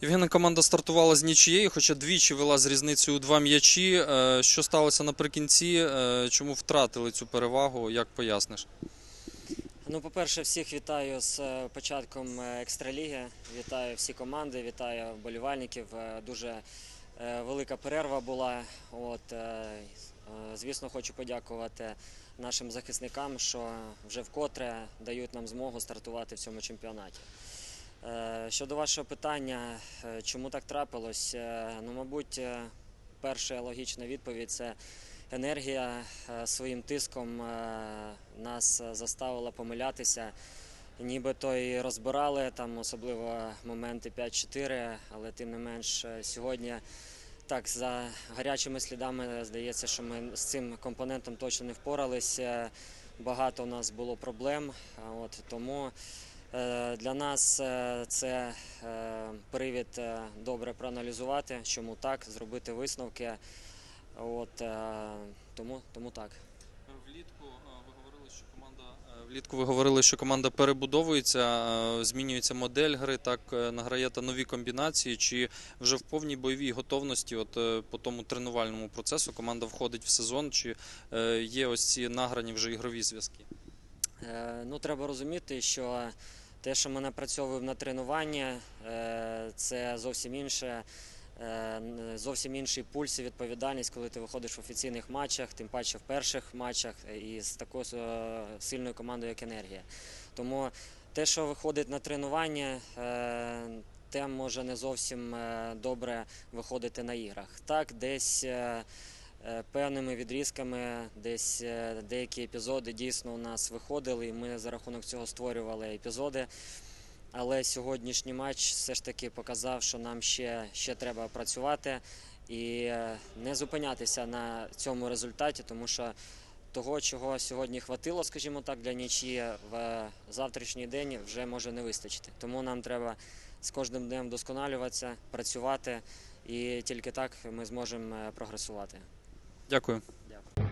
Євгена команда стартувала з нічією, хоча двічі вела з різницею у два м'ячі. Е, Що сталося наприкінці? Е, Чому втратили цю перевагу? Як поясниш? Ну, по-перше, всіх вітаю з е, початком екстраліги. Вітаю всі команди, вітаю вболівальників. Дуже велика перерва була. От, звісно, хочу подякувати нашим захисникам, що вже вкотре дають нам змогу стартувати в цьому чемпіонаті. Е, Щодо вашого питання, е, чому так трапилось? Е, Ну, мабуть, перша логічна відповідь це енергія своїм тиском нас заставила помилятися. Нібито і розбирали там, особливо моменти 5-4, але тим не менш сьогодні так за гарячими слідами здається, що ми з цим компонентом точно не впоралися. Багато у нас було проблем. От тому для нас е, це е, привід е, добре проаналізувати, чому так, зробити висновки. От е, тому, тому так. Влітку ви говорили, що команда влітку ви говорили, що команда перебудовується, е, змінюється модель гри, так е, награєте нові комбінації. Чи вже в повній бойовій готовності, от е, по тому тренувальному процесу, команда входить в сезон, чи е, є ось ці награні вже ігрові зв'язки? Е, Ну, треба розуміти, що те, що ми напрацьовуємо на тренуванні, е, це зовсім інше. е, Зовсім інший пульс і відповідальність, коли ти виходиш в офіційних матчах, тим паче в перших матчах і з такою сильною командою, як енергія. Тому те, що виходить на тренування, те може не зовсім добре виходити на іграх. Так, десь певними відрізками, десь е, деякі епізоди дійсно у нас виходили, і ми за рахунок цього створювали епізоди. Але сьогоднішній матч все ж таки показав, що нам ще, ще треба працювати і е, не зупинятися на цьому результаті, тому що того, чого сьогодні хватило, скажімо так, для нічі в завтрашній день вже може не вистачити. Тому нам треба з кожним днем вдосконалюватися, працювати, і тільки так ми зможемо е, Дякую. Дякую.